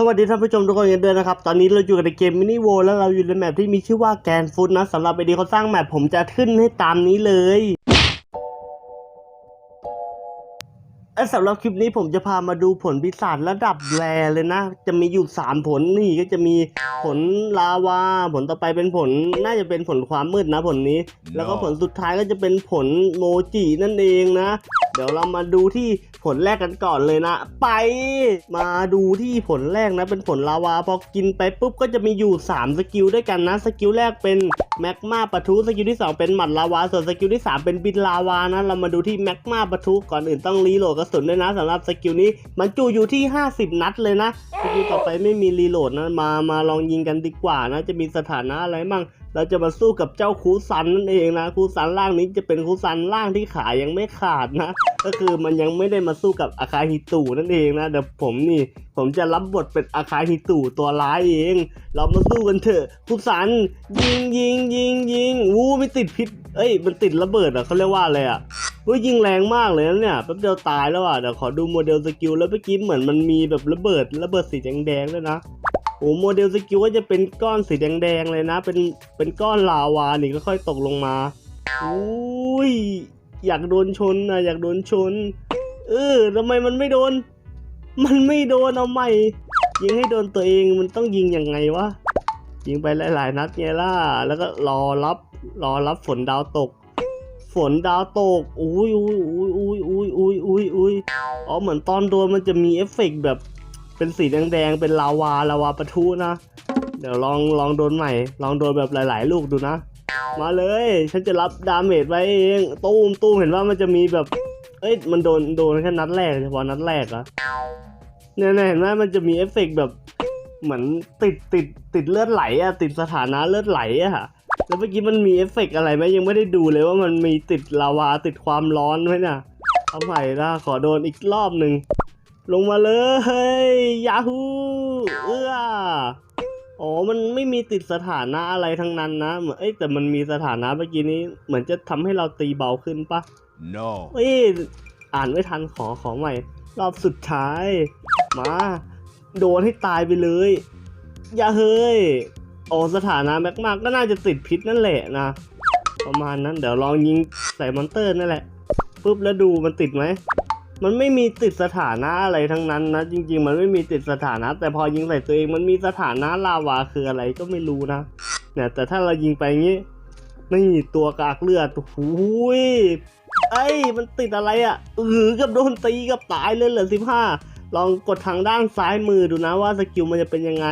สวัสดีท่านผู้ชมทุกคนกันด้วยนะครับ ตอนนี้เราอยู่กันในเกมมินิโวแล้วเราอยู่ในแมปที่มีชื่อว่าแกนฟุตนะสำหรับไอดีเขาสร้างแมปผมจะขึ้นให้ตามนี้เลยและสำหรับคลิปนี้ผมจะพามาดูผลพิศาจระดับแรเลยนะ จะมีอยู่ 3 ผลนี่ก็จะมีผลลาวา ผลต่อไปเป็นผลน่าจะเป็นผลความมืดนะผลนี้ แล้วก็ผลสุดท้ายก็จะเป็นผลโมจินั่นเองนะ เดี๋ยวเรามาดูที่ผลแรกกันก่อนเลยนะ ไป มาดูที่ผลแรกนะ เป็นผลลาวา พอกินไปปุ๊บก็จะมีอยู่ 3 สกิลด้วยกันนะ สกิลแรกเป็นแมกมาปะทุ สกิลที่ 2 เป็นหมัดลาวา ส่วนสกิลที่ 3 เป็นบินลาวานะ เรามาดูที่แมกมาปะทุ ก่อนอื่นต้องรีโหลดกระสุนด้วยนะสำหรับสกิลนี้มันจูอยู่ที่ 50 นัดเลยนะ สกิลต่อไปไม่มีรีโหลดนะ มา มาลองยิงกันดีกว่านะ จะมีสถานะอะไรมั่งเราจะมาสู้กับเจ้าคูซันนั่นเองนะคูซันล่างนี้จะเป็นคูซันล่างที่ขายังไม่ขาดนะ ก็คือมันยังไม่ได้มาสู้กับอาคาฮิตุนั่นเองนะเดี๋ยวผมนี่ผมจะรับบทเป็นอาคาฮิตุตัวร้ายเอง เรามาสู้กันเถอะคูซันยิงยิงยิงยิงวู้ไม่ติดพิษเอ้ยมันติดระเบิดอะเขาเรียกว่าอะไรอะเฮ้ยยิงแรงมากเลยนะเนี่ยแป๊บเดียวตายแล้วอะเดี๋ยวขอดูโมเดลสกิลแล้วเมื่อกี้เหมือนมันมีแบบระเบิดระเบิดสีแดงๆด้วยนะ โอ้โมเดลสกิลก็จะเป็นก้อนสีแดงๆเลยนะ เป็นเป็นก้อนลาวานี่ก็ค่อยตกลงมาอุ้ยอยากโดนชนนะอยากโดนชน เออทำไมมันไม่โดน มันไม่โดนเอาใหม่ยิงให้โดนตัวเองมันต้องยิงยังไงวะยิงไปหลายๆนัดไงล่ะแล้วก็รอรับรอรับฝนดาวตก ฝนดาวตกอุ้ยอุ้ยอุ้ยอุ้ยอุ้ยอุ้ยอุ้ยอ๋อเหมือนตอนโดนมันจะมีเอฟเฟกแบบ เป็นสีแดงๆเป็นลาวาลาวาปะทุนะ เดี๋ยวลองลองโดนใหม่ ลองโดนแบบหลาย ๆ ลูกดูนะ มาเลย ฉันจะรับดาเมจไว้เองตู้มตู้มเห็นว่ามันจะมีแบบ เอ้ยมันโดนโดนแค่นัดแรกเฉพาะนัดแรกอะเนี่ยเห็นไหมมันจะมีเอฟเฟกต์แบบเหมือนติดติดติดเลือดไหลอะติดสถานะเลือดไหลอะแล้วเมื่อกี้มันมีเอฟเฟกต์อะไรไหมยังไม่ได้ดูเลยว่ามันมีติดลาวาติดความร้อนไหมเนี่ยเอาใหม่ละขอโดนอีกรอบหนึ่ง ลงมาเลยยาฮูเอื้ออ๋อ มันไม่มีติดสถานะอะไรทั้งนั้นนะ เหมือน เอ้ย แต่มันมีสถานะเมื่อกี้นี้ เหมือนจะทำให้เราตีเบาขึ้นปะ No. เอ้ย อ่านไม่ทันขอขอใหม่ รอบสุดท้าย มา โดนให้ตายไปเลย อย่าเฮ้ย อ๋อ สถานะแม็กมากก็น่าจะติดพิษนั่นแหละนะ ประมาณนั้น เดี๋ยวลองยิงใส่มอนเตอร์นั่นแหละ ปุ๊บแล้วดูมันติดไหม มันไม่มีติดสถานะอะไรทั้งนั้นนะ จริง ๆ มันไม่มีติดสถานะ แต่พอยิงใส่ตัวเองมันมีสถานะลาวาคืออะไรก็ไม่รู้นะเนี่ยแต่ถ้าเรายิงไปงี้นี่ตัวกากเลือดหูยไอ้มันติดอะไรอะ่ะเออกับโดนตีกับตายเลยเหลือสิบห้าลองกดทางด้านซ้ายมือดูนะว่าสกิลมันจะเป็นยังไง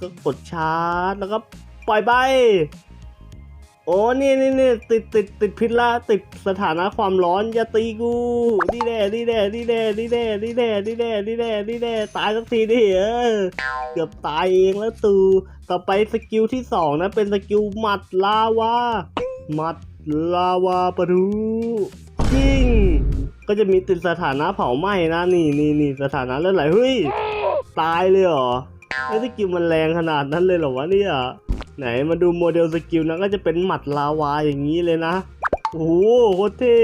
ก็กดชาร์จแล้วก็ปล่อยใบ โอ้นี่นี่นี่ติดติดติดพิษละติดสถานะความร้อนอย่าตีกูนี่แน่นี่แน่นี่แน่นี่แน่นี่แน่นี่แน่นี่แน่นี่แน่ตายสักทีดิเออเกือบตายเองแล้วตูต่อไปสกิลที่สองนะเป็นสกิลหมัดลาวาหมัดลาวาปะทุยิงก็จะมีติดสถานะเผาไหม้นะนี่นี่นี่สถานะเลือดไหลเฮ้ยตายเลยเหรอไอ้สกิลมันแรงขนาดนั้นเลยเหรอวะเนี่ย ไหนมาดูโมเดลสกิลนะก็จะเป็นหมัดลาวาอย่างนี้เลยนะ โอ้โหโคตรเท่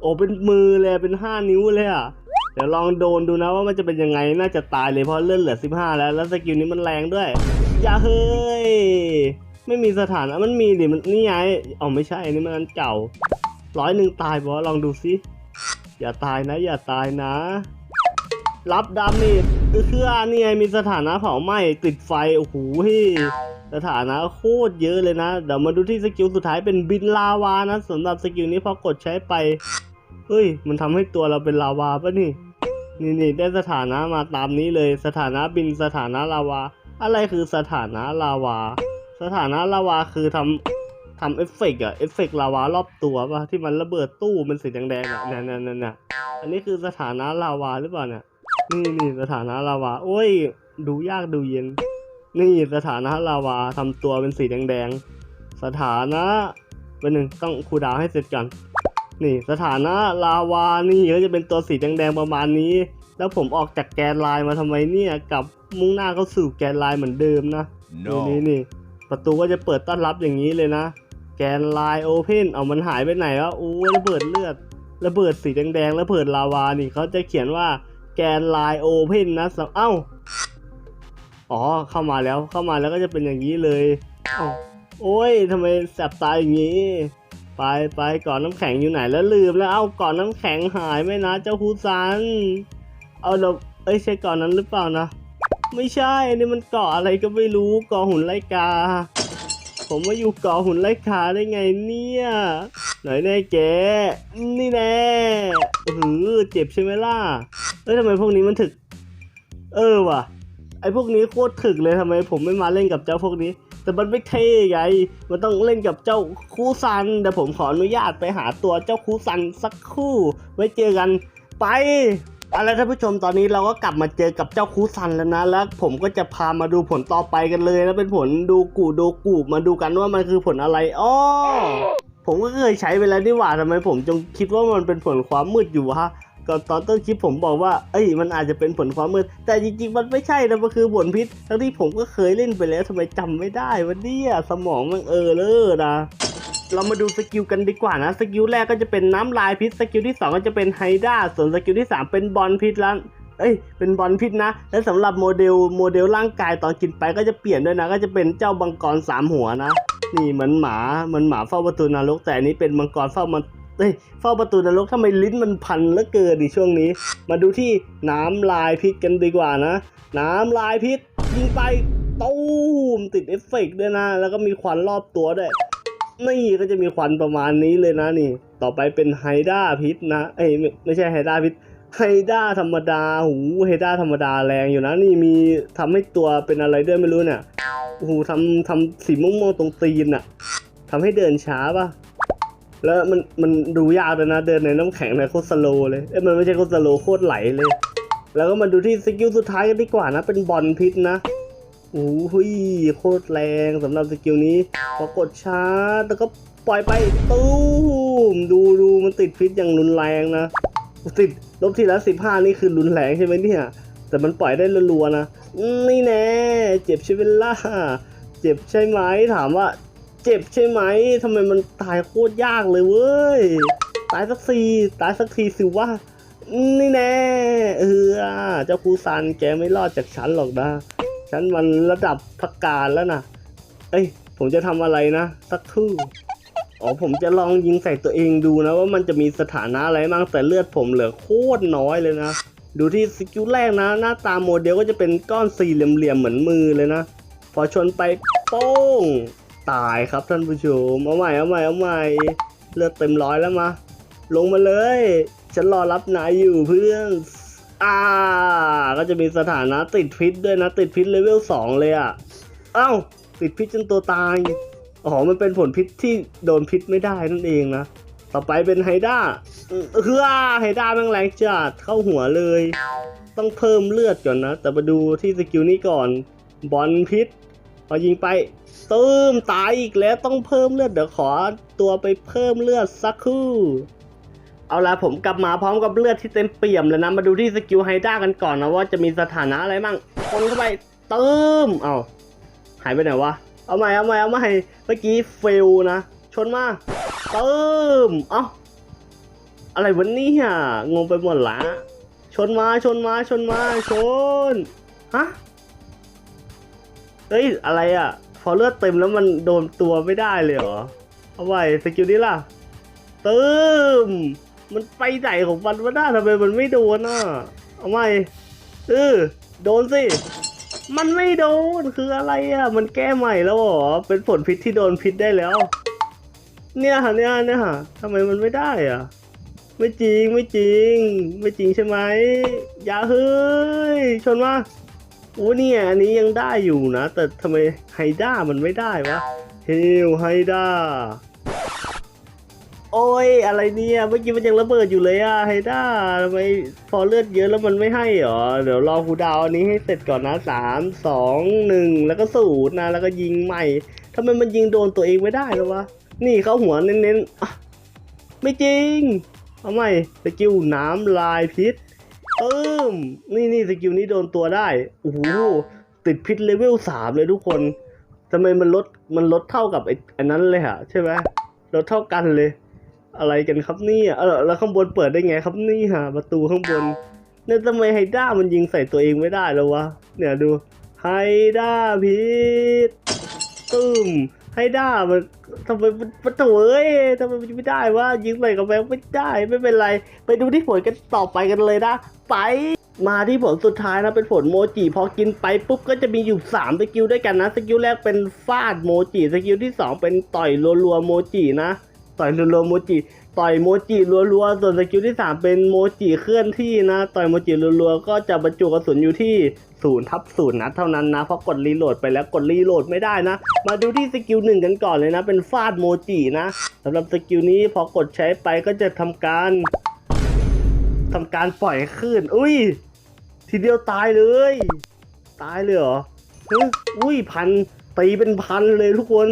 โอ้เป็นมือเลยเป็นห้านิ้วเลยอะเดี๋ยวลองโดนดูนะว่ามันจะเป็นยังไงน่าจะตายเลยเพราะเลื่อดเหลือสิบห้าแล้ว แล้วสกิลนี้มันแรงด้วย อย่าเฮ้ย ไม่มีสถานะมันมีดิมันนี่ไงอ๋อไม่ใช่อันนี้มันอันเก่าร้อยหนึ่งตายบอลองดูสิอย่าตายนะ อย่าตายนะ รับดาเมจเครือนี่ไงมีสถานะเผาไหม้ติดไฟ โอ้โหเฮ้ยสถานะโคตรเยอะเลยนะ เดี๋ยวมาดูที่สกิลสุดท้ายเป็นบินลาวานะสำหรับสกิลนี้พอกดใช้ไป เฮ้ย มันทำให้ตัวเราเป็นลาวาปะนี่ นี่นี่ได้สถานะมาตามนี้เลย สถานะบินสถานะลาวา อะไรคือสถานะลาวา สถานะลาวาคือทำทำเอฟเฟกต์อะเอฟเฟกต์ลาวารอบตัวปะที่มันระเบิดตู้เป็นสีแดงๆอะเนี่ยเนี่ยเนี่ยเนี่ยอันนี้คือสถานะลาวาหรือเปล่าเนี่ย นี่นี่สถานะลาวาโอ้ย ดูยากดูเย็น นี่สถานะลาวาทำตัวเป็นสีแดงๆ สถานะเป็นหนึ่งต้องคูลดาวน์ให้เสร็จก่อนนี่สถานะลาวานี่ก็จะเป็นตัวสีแดงๆประมาณนี้ แล้วผมออกจากแกนไลน์มาทำไมเนี่ยกลับมุ่งหน้าเข้าสู่แกนไลน์เหมือนเดิมนะนี่นี่ No. นี่ประตูก็จะเปิดต้อนรับอย่างนี้เลยนะ แกนไลน์โอเพนเอามันหายไปไหนวะโอ้ระเบิดเลือดระเบิดสีแดงๆระเบิดลาวานี่เขาจะเขียนว่า แกนไลน์โอเพนนะสำเอ้า อ๋อ เข้ามาแล้ว เข้ามาแล้วก็จะเป็นอย่างนี้เลยเอ้าโอ้ยทำไมแสบตายอย่างนี้ ไปไปก่อนน้ำแข็งอยู่ไหนแล้วลืมแล้ว เอ้าก่อนน้ำแข็งหายไหมนะ เจ้าคูซัน เอาเราเอ้ยใช่ก่อนนั้นหรือเปล่านะ ไม่ใช่นี่มันเกาะอะไรก็ไม่รู้เกาะหุ่นไลกา ผมมาอยู่เกาะหุ่นไลกาได้ไงเนี่ยไหนแน่แกนี่แน่หือเจ็บใช่ไหมล่ะ เอ้ยทำไมพวกนี้มันถึก เออว่ะ ไอพวกนี้โคตรถึกเลยทำไมผมไม่มาเล่นกับเจ้าพวกนี้ แต่มันไม่เท่ไง มันต้องเล่นกับเจ้าคูซัน แต่ผมขออนุญาตไปหาตัวเจ้าคูซันสักคู่ ไว้เจอกันไปอาละท่านผู้ชมตอนนี้เราก็กลับมาเจอกับเจ้าคูซันแล้วนะ แล้วผมก็จะพามาดูผลต่อไปกันเลยนะเป็นผลดูกูดูกูมาดูกันว่ามันคือผลอะไรอ้อผมก็เคยใช้ไปแล้วนี่หว่าทำไมผมจงคิดว่ามันเป็นผลความมืดอยู่วะ ก็ตอนต้นคลิปผมบอกว่า เอ้ย มันอาจจะเป็นผลความมืด แต่จริงๆ มันไม่ใช่นะ มันคือผลพิษ ทั้งที่ผมก็เคยเล่นไปแล้วทำไมจำไม่ได้วะเนี่ยสมองมันเออเลอนะเรามาดูสกิลกันดีกว่านะ สกิลแรกก็จะเป็นน้ำลายพิษ สกิลที่สองก็จะเป็นไฮด้า ส่วนสกิลที่สามเป็นบอลพิษแล้วเอ้ย เป็นบอลพิษนะ และสำหรับโมเดลโมเดลร่างกายตอนกินไปก็จะเปลี่ยนด้วยนะ ก็จะเป็นเจ้าบังกรสามหัวนะ นี่เหมือนหมา เหมือนหมาเฝ้าประตูนรกแต่อันนี้เป็นมังกรเฝ้ามัน เอ้ยเฝ้าประตูนรกทำไมลิ้นมันพันเหลือเกินดิช่วงนี้ มาดูที่น้ำลายพิษกันดีกว่านะ น้ำลายพิษยิงไปตูมติดเอฟเฟกต์ด้วยนะ แล้วก็มีควันรอบตัวด้วยนี่ก็จะมีควันประมาณนี้เลยนะนี่ ต่อไปเป็นไฮด้าพิษนะเอ้ยไม่ใช่ไฮด้าพิษไฮด้าธรรมดาหูไฮด้าธรรมดาแรงอยู่นะนี่มีทำให้ตัวเป็นอะไรด้วยไม่รู้เนี่ยโอ้โหทำทำสีม่วงๆตรงตีนอะทำให้เดินช้าป่ะ แล้วมันมันดูยากเลยนะ เดินในน้ำแข็งเนี่ยโคตรสโลว์เลยเอ้ยมันไม่ใช่โคตรสโลว์โคตรไหลเลย แล้วก็มาดูที่สกิลสุดท้ายกันดีกว่านะ เป็นบอลพิษนะโอ้โหโคตรแรงสำหรับสกิลนี้พอกดชาร์จแล้วก็ปล่อยไปตู้มดูดูมันติดพิษอย่างรุนแรงนะติดลบทีละสิบห้านี่คือรุนแรงใช่ไหมเนี่ย แต่มันปล่อยได้รัวๆนะนี่แน่เจ็บใช่ไหมล่ะเจ็บใช่ไหมถามว่า เจ็บใช่ไหมทำไมมันตายโคตรยากเลยเว้ย ตายสักทีตายสักทีสิว่า นี่แน่เออเจ้าครูซันแกไม่รอดจากฉันหรอกนะ ฉันมันระดับพักการแล้วนะเอ้ย ผมจะทำอะไรนะ สักครู่อ๋อผมจะลองยิงใส่ตัวเองดูนะว่ามันจะมีสถานะอะไรบ้างแต่เลือดผมเหลือโคตรน้อยเลยนะ ดูที่สกิลแรกนะ หน้าตาโมเดลก็จะเป็นก้อนสี่เหลี่ยมๆเหมือนมือเลยนะ พอชนไปโป้ง ตายครับท่านผู้ชม เอาใหม่เอาใหม่เอาใหม่เลือดเต็มร้อยแล้วมา ลงมาเลย ฉันรอรับนายอยู่เพื่อน อ่า ก็จะมีสถานะติดพิษด้วยนะ ติดพิษเลเวลสองเลยอะ เอ้า ติดพิษจนตัวตาย อ๋อ มันเป็นผลพิษที่โดนพิษไม่ได้นั่นเองนะ ต่อไปเป็นไฮด้าเฮือไฮด้าแม่งแรงจัดเข้าหัวเลย ต้องเพิ่มเลือดก่อนนะ แต่มาดูที่สกิลนี้ก่อน บอลพิษ พอยิงไปตืมตายอีกแล้วต้องเพิ่มเลือดเดี๋ยวขอตัวไปเพิ่มเลือดสักครู่ เอาละผมกลับมาพร้อมกับเลือดที่เต็มเปี่ยมแล้วนะมาดูที่สกิลไฮด้ากันก่อนนะว่าจะมีสถานะอะไรมั่งคนเข้าไปตืมเอาหายไปไหนวะเอาใหม่เอาใหม่เอาใหม่เมื่อกี้เฟลนะชนมาตืมเอ้าอะไรวันนี้อะงงไปหมดละชนมาชนมาชนมาชนฮะ เฮ้ยอะไรอะ พอเลือดเต็มแล้วมันโดนตัวไม่ได้เลยเหรอ เอาไว้สกิลนี้ล่ะเตืมมันไปไหนของมันวะหน้าทำไมมันไม่โดนอะ เอาไว้เออโดนสิ มันไม่โดนคืออะไรอะ มันแก้ใหม่แล้วเหรอ เป็นผลพิษที่โดนพิษได้แล้ว เนี่ยฮะเนี่ยเนี่ยฮะทำไมมันไม่ได้อะ ไม่จริงไม่จริง ไม่จริงใช่ไหมอย่าเฮ้ยชนมา โอ้เนี่ยอันนี้ยังได้อยู่นะ แต่ทำไมไฮด้ามันไม่ได้วะเฮลไฮด้าโอ้ยอะไรเนี่ยเมื่อกี้มันยังระเบิดอยู่เลยอะไฮด้าทำไมพอเลือดเยอะแล้วมันไม่ให้เหรอเดี๋ยวรอคูดาวอันนี้ให้เสร็จก่อนนะสามสองหนึ่งแล้วก็ศูนย์นะ แล้วก็ยิงใหม่ทำไมมันยิงโดนตัวเองไม่ได้แล้วะนี่เข้าหัวเน้นๆไม่จริงเอาใหม่สกิลน้ำลายพิษ เอิมนี่นี่สกิลนี้โดนตัวได้โอ้โหติดพิษเลเวลสามเลยทุกคนทำไมมันลดมันลดเท่ากับไอ้อันนั้นเลยฮะใช่ไหมลดเท่ากันเลย อะไรกันครับนี่เออแล้วข้างบนเปิดได้ไงครับนี่ฮะประตูข้างบนเนี่ยทำไมไฮด้ามันยิงใส่ตัวเองไม่ได้แล้ววะเนี่ยดูไฮด้าพิษตึม ไฮด้ามันทำไมมันมันโถเอ้ยทำไมมันไม่ได้วะยิงใส่กับแบงไม่ได้ไม่เป็นไร ไปดูที่ผลกันต่อไปกันเลยนะ ไป มาที่ผลสุดท้ายนะเป็นผลโมจิพอกินไปปุ๊บก็จะมีอยู่3สกิลด้วยกันนะสกิลแรกเป็นฟาดโมจิสกิลที่ 2 เป็นต่อยรัวๆโมจินะต่อยรัวๆโมจิ ต่อยโมจิรัวๆ ส่วนสกิลที่ 3 เป็นโมจิเคลื่อนที่นะ ต่อยโมจิรัวๆ ก็จะบรรจุกระสุนอยู่ที่0ทับศูนย์นัดเท่านั้นนะ เพราะกดรีโหลดไปแล้วกดรีโหลดไม่ได้นะ มาดูที่สกิลหนึ่งกันก่อนเลยนะ เป็นฟาดโมจินะสำหรับสกิลนี้พอกดใช้ไปก็จะทำการทำการปล่อยคลื่นอุ้ย ทีเดียวตายเลย ตายเลยเหรออุ้ยพันตีเป็นพันเลยทุกคน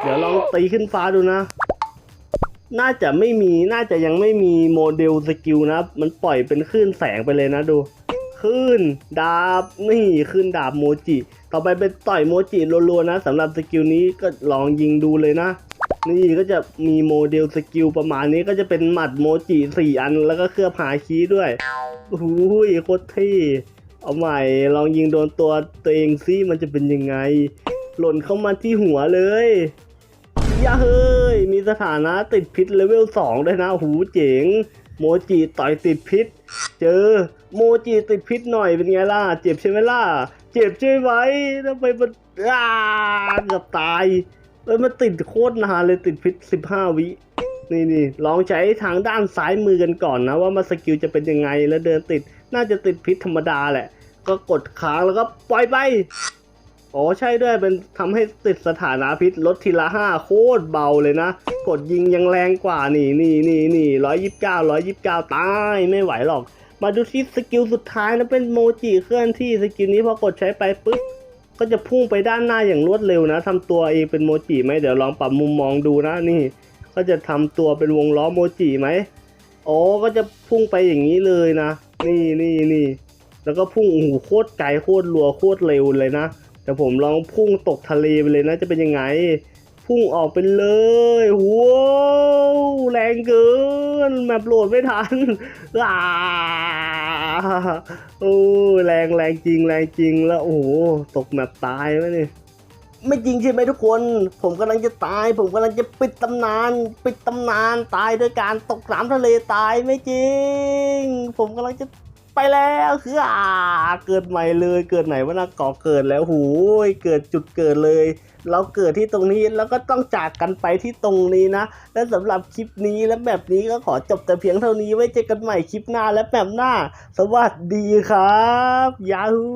เดี๋ยวลองตีขึ้นฟ้าดูนะ น่าจะไม่มีน่าจะยังไม่มีโมเดลสกิลนะมันปล่อยเป็นคลื่นแสงไปเลยนะดูคลื่นดาบนี่คลื่นดาบโมจิ ต่อไปเป็นต่อยโมจิรัวๆนะสำหรับสกิลนี้ก็ลองยิงดูเลยนะ นี่ก็จะมีโมเดลสกิลประมาณนี้ก็จะเป็นหมัดโมจิสี่อันแล้วก็เคลือบหาคีด้วยโอ้โหโคตรเท่เอาใหม่ลองยิงโดนตัวตัวเองซิมันจะเป็นยังไง หล่นเข้ามาที่หัวเลยยาเฮ้ มีสถานะติดพิษเลเวล2ด้วยนะหูเจ๋ง โมจิต่อยติดพิษ เจอโมจิติดพิษหน่อยเป็นไงล่ะ เจ็บใช่ไหมล่ะ เจ็บใช่ไหมทำไมมันอ้าเกือบตายเอ้ยมันติดโคตรนานเลยติดพิษ 15 วินี่นี่ลองใช้ทางด้านซ้ายมือกันก่อนนะ ว่ามาสกิลจะเป็นยังไงแล้วเดินติด น่าจะติดพิษธรรมดาแหละ ก็กดค้างแล้วก็ปล่อยไป อ๋อใช่ด้วยเป็นทำให้ติดสถานะพิษลดทีละห้าโคตรเบาเลยนะ กดยิงยังแรงกว่านี่นี่นี่นี่ร้อยยิบเก้าร้อยยิบเก้าตายไม่ไหวหรอก มาดูที่สกิลสุดท้ายนะเป็นโมจิเคลื่อนที่สกิลนี้พอกดใช้ไปปุ๊บก็จะพุ่งไปด้านหน้าอย่างรวดเร็วนะทำตัวเองเป็นโมจิไหมเดี๋ยวลองปรับมุมมองดูนะนี่ ก็จะทำตัวเป็นวงล้อโมจิไหมอ๋อก็จะพุ่งไปอย่างนี้เลยนะ นี่นี่นี่แล้วก็พุ่งโอ้โหโคตรไกลโคตรรัวโคตรเร็วเลยนะ แต่ผมลองพุ่งตกทะเลไปเลยนะจะเป็นยังไง พุ่งออกไปเลยว้าวแรงเกินแมปโหลดไม่ทันอ่าโอ้แรงแรงจริงแรงจริงแล้วโอ้โหตกแมปตายไหมเนี่ยไม่จริงใช่ไหมทุกคน ผมกำลังจะตาย ผมกำลังจะปิดตำนาน ปิดตำนานตายด้วยการตกน้ำทะเลตายไม่จริง ผมกำลังจะ ไปแล้วคืออ่าเกิดใหม่เลยเกิดไหนวะนะก่อเกิดแล้วหูยเกิดจุดเกิดเลย เราเกิดที่ตรงนี้แล้วก็ต้องจากกันไปที่ตรงนี้นะ และสำหรับคลิปนี้และแบบนี้ก็ขอจบแต่เพียงเท่านี้ไว้เจอกันใหม่คลิปหน้าและแบบหน้า สวัสดีครับยาฮู